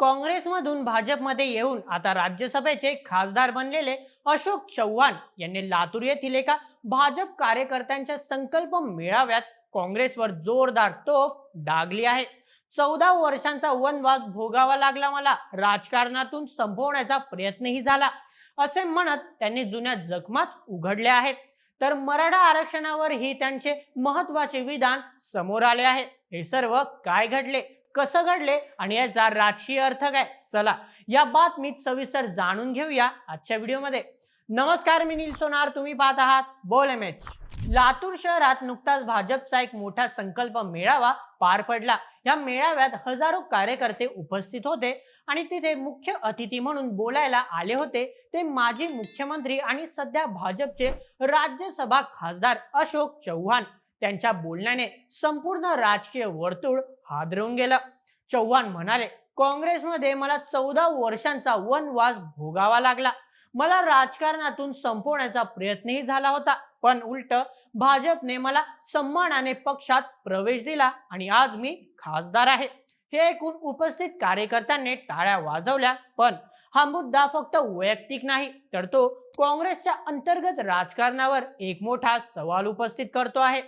काँग्रेसमधून भाजपमध्ये येऊन आता राज्यसभेचे खासदार बनलेले अशोक चव्हाण यांनी लातूर येथील एका भाजप कार्यकर्त्यांच्या संकल्प मेळाव्यात काँग्रेसवर जोरदार तोफ डागली आहे. चौदा वर्षांचा वनवास भोगावा लागला मला. राजकारणातून संपवण्याचा प्रयत्नही झाला. असे म्हणत त्यांनी जुन्या जखमाच उघडल्या आहेत. तर मराठा आरक्षणावरही त्यांचे महत्त्वाचे विधान समोर आले आहे. हे सर्व काय घडले? कसं घडले आणि याचा राजकीय अर्थ काय? चला या बातमीत सविस्तर जाणून घेऊया आजच्या व्हिडिओमध्ये. नमस्कार मी नील सोनार. तुम्ही पाहत आहात बोल एम एच. लातूर शहरात नुकताच भाजपचा एक मोठा संकल्प मेळावा पार पडला. या मेळाव्यात हजारो कार्यकर्ते उपस्थित होते आणि तिथे मुख्य अतिथी म्हणून बोलायला आले होते. ते माजी मुख्यमंत्री आणि सध्या भाजपचे राज्यसभा खासदार अशोक चव्हाण. त्यांच्या बोलण्याने संपूर्ण राजकीय वर्तुळ हादरवून गेलं. चव्हाण म्हणाले काँग्रेसमध्ये मला चौदा वर्षांचा वनवास भोगावा लागला. मला राजकारणातून संपवण्याचा प्रयत्नही झाला होता. पण उलट भाजपने मला सन्मानाने पक्षात प्रवेश दिला आणि आज मी खासदार आहे. हे ऐकून उपस्थित कार्यकर्त्यांनी टाळ्या वाजवल्या पण हा मुद्दा फक्त वैयक्तिक नाही तर तो काँग्रेसच्या अंतर्गत राजकारणावर एक मोठा सवाल उपस्थित करतो आहे.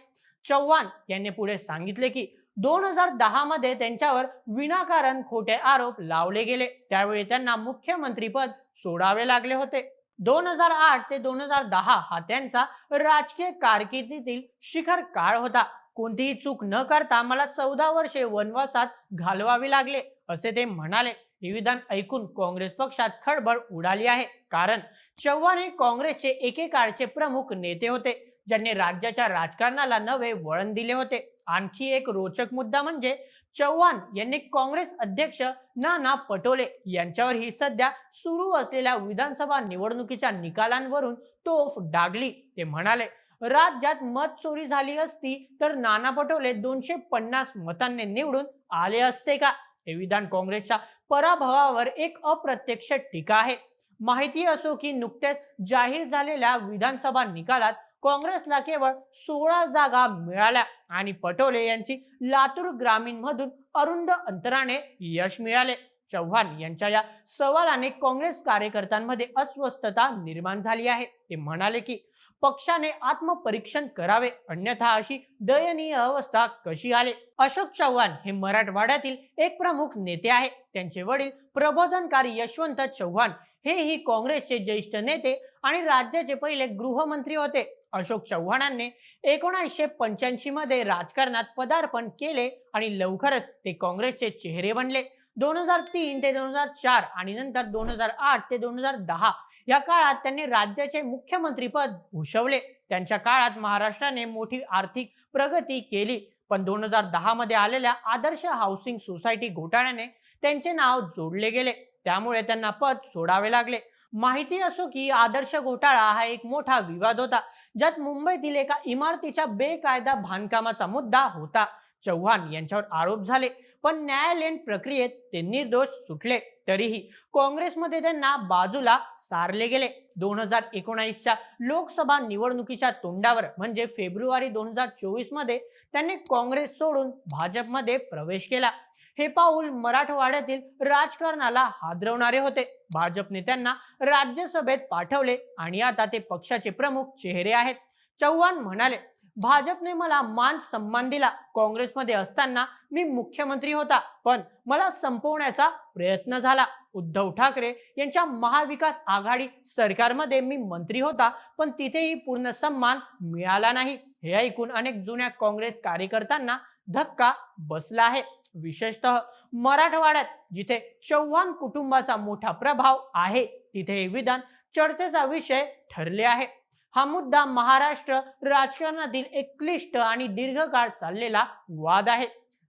चव्हाण यांनी पुढे सांगितले की दोन हजार दहा मध्ये त्यांच्यावर विनाकारण खोटे आरोप लावले गेले. त्यावेळी त्यांना मुख्यमंत्रीपद सोडावे लागले होते. दोन हजार आठ ते दोन हजार दहा हा त्यांचा राजकीय कारकिर्दीतील शिखर काळ होता. कोणतीही चूक न करता मला चौदा वर्षे वनवासात घालवावी लागले असे ते म्हणाले. हे विधान ऐकून काँग्रेस पक्षात खळबळ उडाली आहे. कारण चव्हाण हे काँग्रेसचे एकेकाळचे प्रमुख नेते होते ज्यांनी राज्याच्या राजकारणाला नवे वळण दिले होते. आणखी एक रोचक मुद्दा म्हणजे चव्हाण यांनी काँग्रेस अध्यक्ष नाना पटोले यांच्यावर ही सध्या सुरू असलेल्या विधानसभा निवडणुकीच्या निकालांवरून तोफ डागली. ते म्हणाले राज्यात मत चोरी झाली असती तर नाना पटोले दोनशे पन्नास मतांनी निवडून आले असते का? हे विधान काँग्रेसच्या पराभवावर एक अप्रत्यक्ष टीका आहे. माहिती असो की नुकत्याच जाहीर झालेल्या विधानसभा निकालात काँग्रेसला केवळ सोळा जागा मिळाल्या आणि पटोले यांची लातूर ग्रामीण मधून अरुंद अंतराने यश मिळाले. चव्हाण यांच्या या सवालाने काँग्रेस कार्यकर्त्यांमध्ये अस्वस्थता निर्माण झाली आहे. ते म्हणाले की पक्षाने आत्मपरीक्षण करावे अन्यथा अशी दयनीय अवस्था कशी आले? अशोक चव्हाण हे मराठवाड्यातील एक प्रमुख नेते आहे त्यांचे वडील प्रबोधनकारी यशवंत चव्हाण हेही काँग्रेसचे ज्येष्ठ नेते आणि राज्याचे पहिले गृहमंत्री होते. अशोक चव्हाणांनी एकोणीसशे पंच्याऐंशी मध्ये राजकारणात पदार्पण केले आणि लवकरच ते काँग्रेसचे चेहरे बनले. दोन हजार तीन ते दोन हजार चार आणि नंतर दोन हजार आठ ते दोन हजार दहा या काळात त्यांनी राज्याचे मुख्यमंत्रीपद भूषवले. त्यांच्या काळात महाराष्ट्राने मोठी आर्थिक प्रगती केली. पण दोन हजार दहा मध्ये आलेल्या आदर्श हाऊसिंग सोसायटी घोटाळ्याने त्यांचे नाव जोडले गेले. त्यामुळे त्यांना पद सोडावे लागले. माहिती असो की आदर्श घोटाळा हा एक मोठा विवाद होता ज्यात मुंबईतील एका इमारतीच्या बेकायदा बांधकामाचा मुद्दा होता. चव्हाण यांच्यावर आरोप झाले पण न्यायालयीन प्रक्रियेत ते निर्दोष सुटले. तरीही काँग्रेसमध्ये त्यांना बाजूला सारले गेले. दोन हजार एकोणावीसच्या लोकसभा निवडणुकीच्या तोंडावर म्हणजे फेब्रुवारी दोन हजार चोवीसमध्ये त्यांनी काँग्रेस सोडून भाजपमध्ये प्रवेश केला. हे पाऊल मराठवाड्यातील राजकारणाला हादरवणारे होते. भाजपने त्यांना राज्यसभेत पाठवले आणि आता ते पक्षाचे प्रमुख चेहरे आहेत. चव्हाण म्हणाले भाजपने मला मान सन्मान दिला. काँग्रेसमध्ये असताना मी मुख्यमंत्री होता पण मला संपवण्याचा प्रयत्न झाला. उद्धव ठाकरे यांच्या महाविकास आघाडी सरकारमध्ये मी मंत्री होता पण तिथेही पूर्ण सन्मान मिळाला नाही. हे ऐकून अनेक जुन्या काँग्रेस कार्यकर्त्यांना धक्का बसला आहे. विशेषतः मराठवाड्यात जिथे चव्हाण कुटुंबाचा मोठा प्रभाव आहे तिथे हे विधान चर्चेचा विषय ठरले आहे. हा मुद्दा महाराष्ट्र राजकारणातील एक क्लिष्ट आणि दीर्घकाळ चाललेला वाद आहे.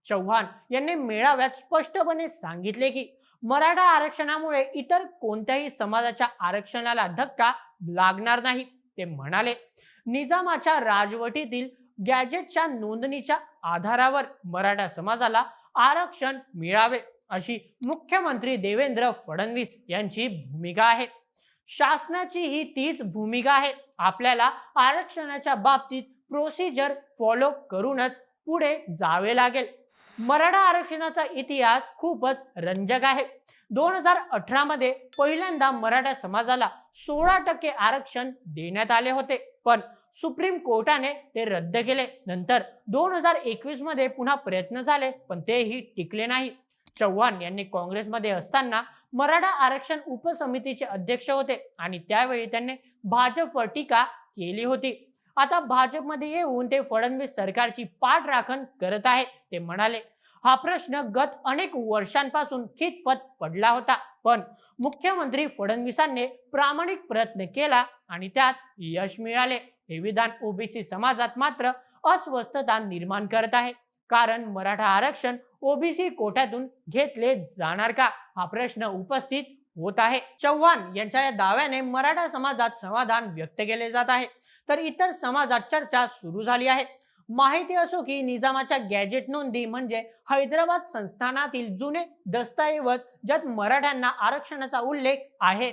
चव्हाण यांनी मेळाव्यात स्पष्टपणे सांगितले की मराठा आरक्षणामुळे इतर कोणत्याही समाजाच्या आरक्षणाला धक्का लागणार नाही ते म्हणाले. निजामाच्या राजवटीतील गॅजेटच्या नोंदणीच्या आधारावर मराठा समाजाला आरक्षण मिळावे अशी मुख्यमंत्री देवेंद्र फडणवीस यांची भूमिका आहे. शासनाची ही तीच भूमिका आहे. आपल्याला आरक्षणाच्या बाबतीत प्रोसिजर फॉलो करूनच पुढे जावे लागेल. मराठा आरक्षणाचा इतिहास खूपच रंजक आहे. दोन हजार अठरा मध्ये पहिल्यांदा मराठा समाजाला सोळा टक्के आरक्षण देण्यात आले होते. पण सुप्रीम कोर्टाने ते रद्द केले. नंतर दोन हजार एकवीसमध्ये पुन्हा प्रयत्न झाले पण तेही टिकले नाही. चव्हाण यांनी काँग्रेसमध्ये असताना मराठा आरक्षण उपसमितीचे अध्यक्ष होते आणि त्यावेळी त्यांनी भाजपवर टीका केली होती. आता भाजपमध्ये येऊन ते फडणवीस सरकारची पाठराखण करत आहेत ते म्हणाले हा प्रश्न गत अनेक वर्षांपासून खितपत पडला होता. पण मुख्यमंत्री फडणवीसांनी प्रामाणिक प्रयत्न केला आणि त्यात यश मिळाले. हे विधान ओबीसी समाजात मात्र अस्वस्थता निर्माण करत आहे. कारण मराठा आरक्षण ओबीसी कोट्यातून घेतले जाणार का? हा प्रश्न उपस्थित होत आहे. चव्हाण यांच्या या दाव्याने मराठा समाजात समाधान व्यक्त केले जात आहे. तर इतर समाजात चर्चा सुरू झाली आहे. माहिती असो की निजामाच्या गॅजेट नोंदी म्हणजे हैदराबाद संस्थानातील जुने दस्तऐवज ज्यात मराठ्यांना आरक्षणाचा उल्लेख आहे.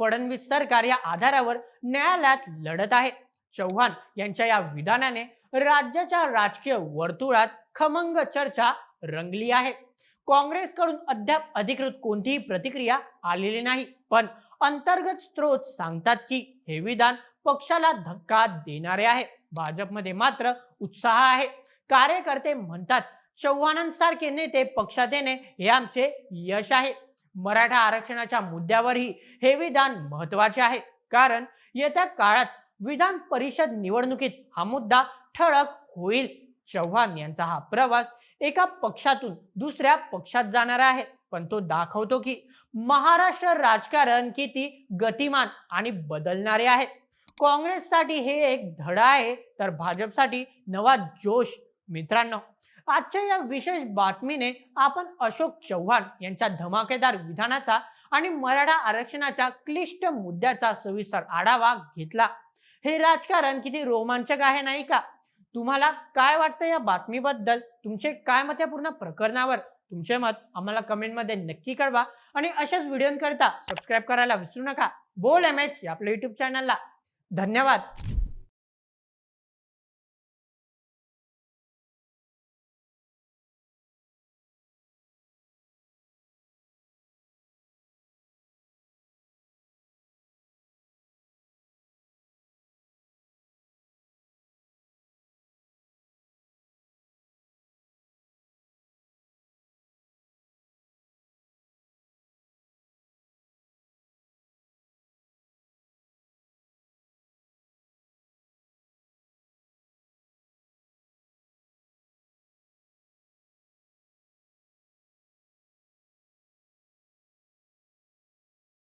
फडणवीस सरकार या आधारावर न्यायालयात लढत आहे. चव्हाण यांच्या या विधानाने राज्याच्या राजकीय वर्तुळात खमंग चर्चा रंगली आहे. काँग्रेसकडून अद्याप अधिकृत कोणतीही प्रतिक्रिया आलेली नाही पण अंतर्गत स्रोत सांगतात की हे विधान पक्षाला धक्का देणारे आहे. भाजपमध्ये मात्र उत्साह आहे. कार्यकर्ते म्हणतात चव्हाणांसारखे नेते पक्षात येणे हे आमचे यश आहे. मराठा आरक्षणाच्या मुद्द्यावरही हे विधान महत्त्वाचे आहे. कारण येत्या काळात विधान परिषद निवडणुकीत हा मुद्दा ठळक होईल. चव्हाण यांचा हा प्रवास एका पक्षातून दुसऱ्या पक्षात जाणार आहे. पण तो दाखवतो की महाराष्ट्र राजकारण किती गतिमान आणि बदलणारे आहे. काँग्रेससाठी हे एक धडा आहे तर भाजपसाठी नवा जोश. मित्रांनो आजच्या या विशेष बातमीने आपण अशोक चव्हाण यांच्या धमाकेदार विधानाचा आणि मराठा आरक्षणाच्या क्लिष्ट मुद्द्याचा सविस्तर आढावा घेतला. हे राजकारण किती रोमांचक आहे नाही का? तुम्हाला काय वाटतं या बातमीबद्दल? तुमचे काय मत या पूर्ण प्रकरणावर? तुमचे मत आम्हाला कमेंटमध्ये नक्की कळवा. आणि अशाच व्हिडिओकरता सबस्क्राईब करायला विसरू नका. बोल एम एच या आपल्या युट्यूब चॅनलला धन्यवाद.